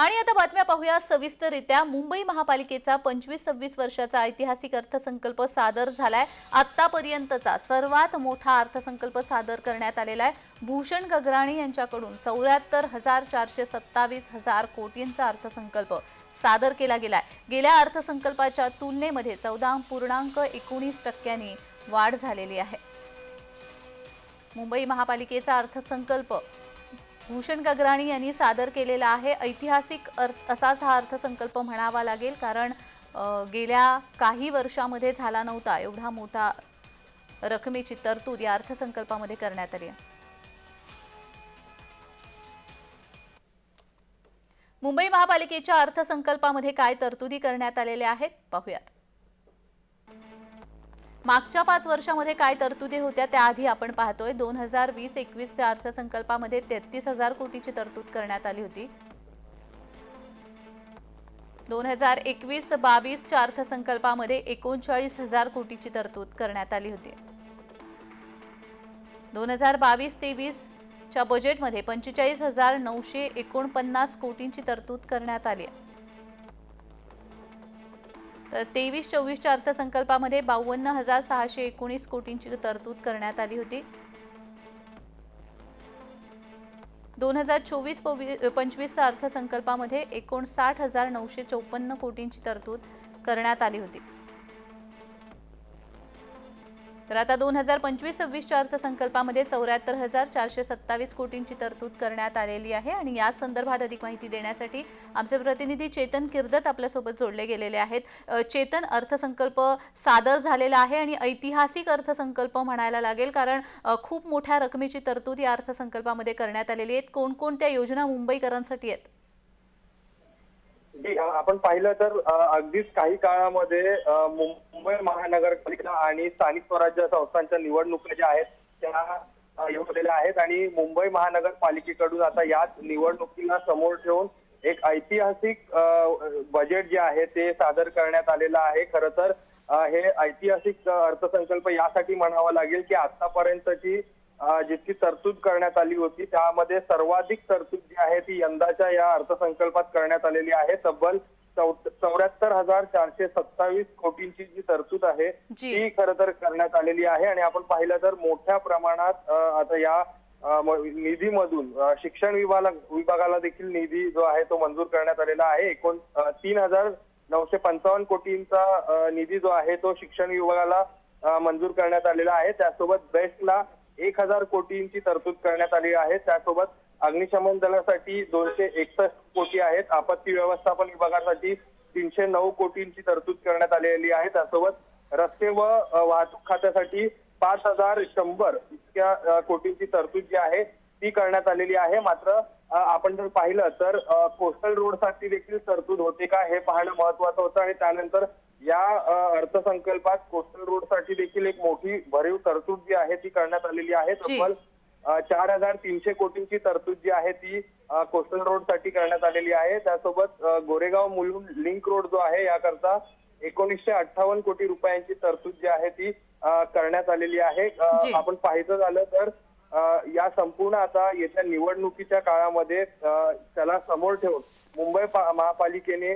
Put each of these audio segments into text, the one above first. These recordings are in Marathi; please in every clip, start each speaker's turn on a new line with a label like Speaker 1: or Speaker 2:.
Speaker 1: आणि आता बातम्या पाहूया. सविस्तररित्या मुंबई महापालिकेचा पंचवीस सव्वीस वर्षाचा ऐतिहासिक अर्थसंकल्प सादर झालाय. आतापर्यंतचा सर्वात मोठा अर्थसंकल्प सादर करण्यात आलेला आहे. भूषण गगराणी यांच्याकडून चौऱ्याहत्तर हजार चारशे सत्तावीस हजार कोटींचा अर्थसंकल्प सादर केला गेलाय. गेल्या अर्थसंकल्पाच्या तुलनेमध्ये चौदा पूर्णांक एकोणीस टक्क्यांनी वाढ झालेली आहे. मुंबई महापालिकेचा अर्थसंकल्प भूषण गगराणी यांनी सादर केलेला आहे. ऐतिहासिक अर्थ असाच हा अर्थसंकल्प म्हणावा लागेल कारण गेल्या काही वर्षामध्ये झाला नव्हता. एवढा मोठा रकमेची तरतूद या अर्थसंकल्पामध्ये करण्यात आली आहे. मुंबई महापालिकेच्या अर्थसंकल्पामध्ये काय तरतुदी करण्यात आलेल्या आहेत? पाहूयात. मागच्या पाच वर्षामध्ये काय तरतुदी होत्या त्याआधी आपण पाहतोय. दोन हजार वीस एकवीसच्या अर्थसंकल्पामध्ये तेहतीस हजार कोटीची तरतूद करण्यात आली होती. दोन हजार एकवीस बावीसच्या अर्थसंकल्पामध्ये एकोणचाळीस हजार कोटीची तरतूद करण्यात आली होती. दोन हजार बावीस तेवीसच्या बजेटमध्ये पंचेचाळीस हजार नऊशे एकोणपन्नास कोटींची तरतूद करण्यात आली आहे. तर तेवीस चोवीसच्या अर्थसंकल्पामध्ये बावन्न हजार सहाशे एकोणीस कोटींची तरतूद करण्यात आली होती. दोन हजार चोवीस पंचवीसच्या अर्थसंकल्पामध्ये एकोणसाठ हजार नऊशे चौपन्न कोटींची तरतूद करण्यात आली होती. तर आता दोन हजार पंचवीस सव्वीसच्या अर्थसंकल्पामध्ये चौऱ्याहत्तर हजार चारशे सत्तावीस कोटींची तरतूद करण्यात आलेली आहे आणि या संदर्भात अधिक माहिती देण्यासाठी आमचे प्रतिनिधी चेतन किर्दत आपल्यासोबत जोडले गेलेले आहेत. चेतन अर्थसंकल्प सादर झालेला आहे आणि ऐतिहासिक अर्थसंकल्प म्हणायला लागेल कारण खूप मोठ्या रकमेची तरतूद या अर्थसंकल्पामध्ये करण्यात आलेली आहेत. कोणकोणत्या योजना मुंबईकरांसाठी आहेत?
Speaker 2: आपण पाहिलं तर अगदीच काही काळामध्ये मुंबई महानगरपालिका आणि स्थानिक स्वराज्य संस्थांच्या निवडणुका ज्या आहेत त्या अ, येऊन आहेत आणि मुंबई महानगरपालिकेकडून आता याच निवडणुकीला समोर ठेवून एक ऐतिहासिक बजेट जे आहे ते सादर करण्यात आलेलं आहे. खरं तर हे ऐतिहासिक अर्थसंकल्प यासाठी म्हणावा लागेल की आतापर्यंतची जितकी तरतूद करण्यात आली होती त्यामध्ये सर्वाधिक तरतूद जी आहे ती यंदाच्या या अर्थसंकल्पात करण्यात आलेली आहे. तब्बल चौऱ्याहत्तर हजार चारशे सत्तावीस कोटींची जी तरतूद आहे. ती खरं तर करण्यात आलेली आहे. आणि आपण पाहिलं तर मोठ्या प्रमाणात आता या निधीमधून शिक्षण विभागाला विभागाला देखील निधी जो आहे तो मंजूर करण्यात आलेला आहे. एकोण तीन हजार नऊशे पंचावन्न कोटींचा निधी जो आहे तो शिक्षण विभागाला मंजूर करण्यात आलेला आहे. त्यासोबत बेस्टला एक हजार कोटींची तरतूद करण्यात आली आहे. त्यासोबत अग्निशमन दलासाठी दोनशे एकसष्ट कोटी आहेत. आपत्ती व्यवस्थापन विभागासाठी तीनशे नऊ कोटींची तरतूद करण्यात आलेली आहे. त्यासोबत रस्ते व वाहतूक खात्यासाठी पाच हजार शंभर इतक्या कोटींची तरतूद जी आहे ती करण्यात आलेली आहे. मात्र आपण जर पाहिलं तर कोस्टल रोडसाठी देखील तरतूद होते का हे पाहणं महत्वाचं होतं आणि त्यानंतर या अर्थसंकल्पात कोस्टल रोडसाठी देखील एक मोठी भरीव तरतूद जी आहे ती करण्यात आलेली आहे. तब्बल चार हजार तीनशे कोटींची तरतूद जी आहे ती कोस्टल रोडसाठी करण्यात आलेली आहे त्यासोबत गोरेगाव मुलुंड लिंक रोड जो आहे याकरता एकोणीसशे अठ्ठावन्न कोटी रुपयांची तरतूद जी आहे ती करण्यात आलेली आहे. आपण पाहायचं झालं तर या संपूर्ण आता येत्या निवडणुकीच्या काळामध्ये त्याला समोर ठेवून मुंबई महापालिकेने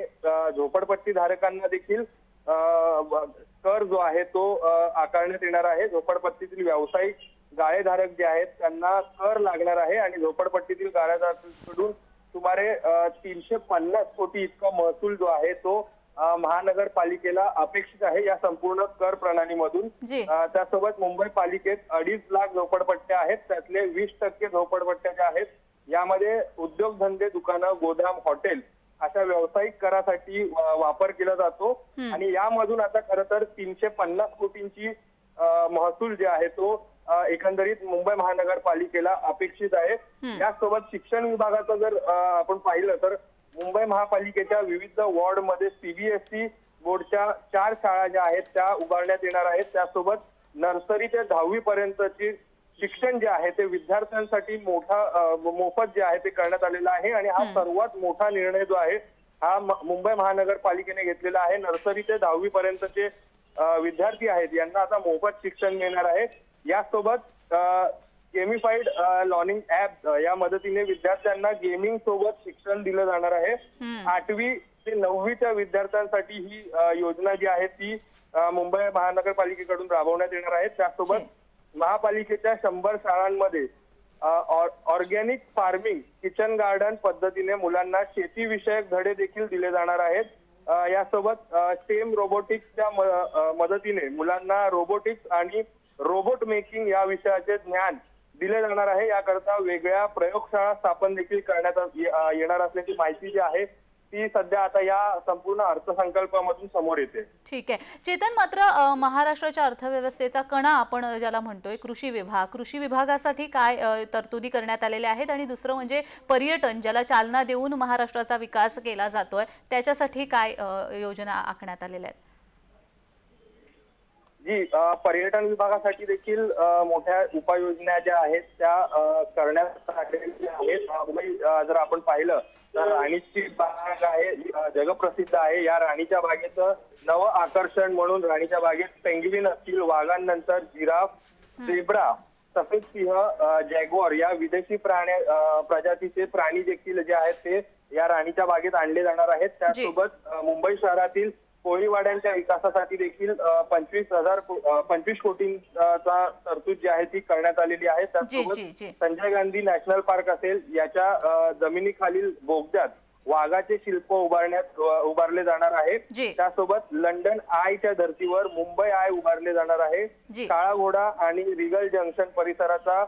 Speaker 2: झोपडपट्टी धारकांना देखील कर जो आहे तो आकारण्यात येणार आहे. झोपडपट्टीतील व्यावसायिक गाळेधारक जे आहेत त्यांना कर लागणार आहे आणि झोपडपट्टीतील गाळेधारकांकडून सुमारे तीनशे पन्नास कोटी इतका महसूल जो आहे तो महानगरपालिकेला अपेक्षित आहे. या संपूर्ण कर प्रणालीमधून त्यासोबत मुंबई पालिकेत अडीच लाख झोपडपट्ट्या आहेत. त्यातले वीस टक्के झोपडपट्ट्या ज्या आहेत यामध्ये उद्योगधंदे दुकानं गोदाम हॉटेल अशा व्यावसायिक करासाठी वापर केला जातो. आणि यामधून आता खरं तर तीनशे पन्नास कोटींची महसूल जे आहे तो एकंदरीत मुंबई महानगरपालिकेला अपेक्षित आहे. यासोबत शिक्षण विभागाचं जर आपण पाहिलं तर मुंबई महापालिकेच्या विविध वॉर्डमध्ये सीबीएसई बोर्डच्या चार शाळा ज्या आहेत त्या उभारण्यात येणार आहेत त्यासोबत नर्सरी ते दहावी पर्यंतची शिक्षण जे आहे ते विद्यार्थ्यांसाठी मोठा मोफत जे आहे ते करण्यात आलेलं आहे आणि हा सर्वात मोठा निर्णय जो आहे हा मुंबई महानगरपालिकेने घेतलेला आहे. नर्सरी ते दहावी पर्यंतचे विद्यार्थी आहेत. यांना आता मोफत शिक्षण मिळणार आहे. यासोबत गेमिफाईड लर्निंग ऍप या मदतीने विद्यार्थ्यांना गेमिंग सोबत शिक्षण दिलं जाणार आहे. आठवी ते नववीच्या विद्यार्थ्यांसाठी ही योजना जी आहे ती मुंबई महानगरपालिकेकडून राबवण्यात येणार आहे. त्यासोबत महापालिकेच्या शंभर शाळांमध्ये ऑर्गॅनिक फार्मिंग किचन गार्डन पद्धतीने मुलांना शेतीविषयक धडे देखील दिले जाणार आहेत. यासोबत स्टेम रोबोटिक्सच्या मदतीने मुलांना रोबोटिक्स आणि रोबोट मेकिंग या विषयाचे ज्ञान दिले जाणार आहे. याकरता वेगळ्या प्रयोगशाळा स्थापन देखील करण्यात येणार असल्याची माहिती जी आहे ती सध्या आता या संपूर्ण अर्थसंकल्पामधून समोर येते.
Speaker 1: ठीक आहे. चेतन मात्र महाराष्ट्राच्या अर्थव्यवस्थेचा कणा आपण ज्याला म्हणतोय कृषी विभाग. कृषी विभागासाठी काय तरतुदी करण्यात आलेल्या आहेत आणि दुसरं म्हणजे पर्यटन ज्याला चालना देऊन महाराष्ट्राचा विकास केला जातोय त्याच्यासाठी काय योजना आखण्यात आलेल्या आहेत?
Speaker 2: जी पर्यटन विभागासाठी देखील मोठ्या उपाययोजना ज्या आहेत त्या करण्यात आलेल्या आहेत मुंबई जर आपण पाहिलं तर राणीची बाग आहे जगप्रसिद्ध आहे. या राणीच्या बागेचं नवं आकर्षण म्हणून राणीच्या बागेत पेंग्विन असतील वाघांनंतर जिराफ झेब्रा सफेद सिंह जॅग्वार या विदेशी प्राण्या प्रजातीचे प्राणी देखील जे आहेत ते या राणीच्या बागेत आणले जाणार आहेत. त्यासोबत मुंबई शहरातील कोळीवाड्यांच्या विकासासाठी देखील पंचवीस हजार पंचवीस कोटींचा तरतूद जी आहे ती करण्यात आलेली आहे. त्यासोबत संजय गांधी नॅशनल पार्क असेल याच्या जमिनीखालील बोगद्यात वाघाचे शिल्प उभारण्यात उभारले जाणार आहे. त्यासोबत लंडन आयच्या धर्तीवर मुंबई आय उभारले जाणार आहे. काळा घोडा आणि रिगल जंक्शन परिसराचा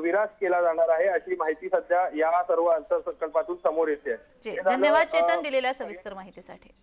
Speaker 2: विरास केला जाणार आहे अशी माहिती सध्या या सर्व अर्थसंकल्पातून समोर येते.
Speaker 1: धन्यवाद चेतन दिलेल्या सविस्तर माहितीसाठी.